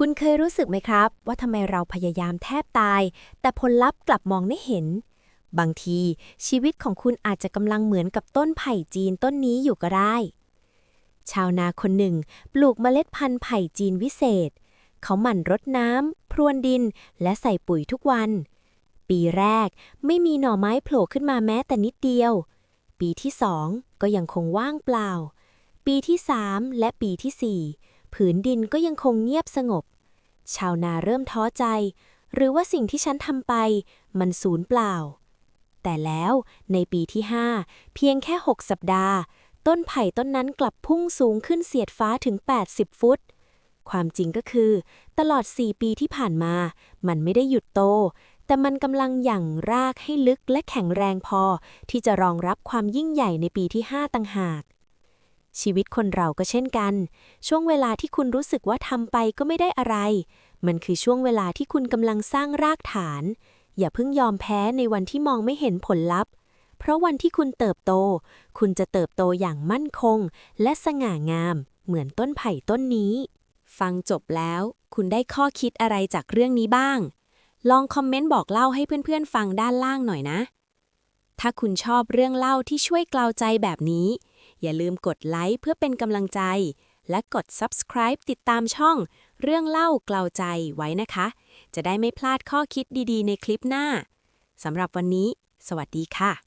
คุณเคยรู้สึกไหมครับ ว่าทำไมเราพยายามแทบตาย แต่ผลลัพธ์กลับมองไม่เห็น บางทีชีวิตของคุณอาจจะกำลังเหมือนกับต้นไผ่จีนต้นนี้อยู่ก็ได้ ชาวนาคนหนึ่ง ปลูกเมล็ดพันธุ์ไผ่จีนวิเศษ เขาหมั่นรดน้ำพรวนดิน และใส่ปุ๋ยทุกวัน ปีแรกไม่มีหน่อไม้โผล่ขึ้นมาแม้แต่นิดเดียว ปีที่สองก็ยังคงว่างเปล่า ปีที่สามและปีที่สี่ ผืนดินก็ยังคงเงียบสงบ ชาวนาเริ่มท้อใจ หรือว่าสิ่งที่ฉันทำไป มันสูญเปล่า แต่แล้วในปีที่ห้าเพียงแค่ 6 สัปดาห์ ต้นไผ่ต้นนั้นกลับพุ่งสูงขึ้นเสียดฟ้าถึง 80 ฟุต ความจริงก็คือ ตลอด 4 ปีที่ผ่านมา มันไม่ได้หยุดโตแต่มันกำลังหยั่งรากให้ลึกและแข็งแรงพอ ที่จะรองรับความยิ่งใหญ่ในปีที่ 5 ต่างหาก ชีวิตคนเราก็เช่นกัน ช่วงเวลาที่คุณรู้สึกว่าทำไปก็ไม่ได้อะไร มันคือช่วงเวลาที่คุณกำลังสร้างรากฐาน อย่าเพิ่งยอมแพ้ในวันที่มองไม่เห็นผลลัพธ์ เพราะวันที่คุณเติบโต คุณจะเติบโตอย่างมั่นคง และสง่างาม เหมือนต้นไผ่ต้นนี้ ฟังจบแล้ว คุณได้ข้อคิดอะไรจากเรื่องนี้บ้าง ลองคอมเมนต์บอกเล่าให้เพื่อนๆ ฟังด้านล่างหน่อยนะ ถ้าคุณชอบเรื่องเล่าที่ช่วยกล่าวใจแบบนี้ อย่าลืมกดไลค์เพื่อเป็นกำลังใจ และกด subscribe ติดตามช่อง เรื่องเล่ากล่าวใจไว้นะคะ จะได้ไม่พลาดข้อคิดดีๆ ในคลิปหน้าสำหรับวันนี้ สวัสดีค่ะ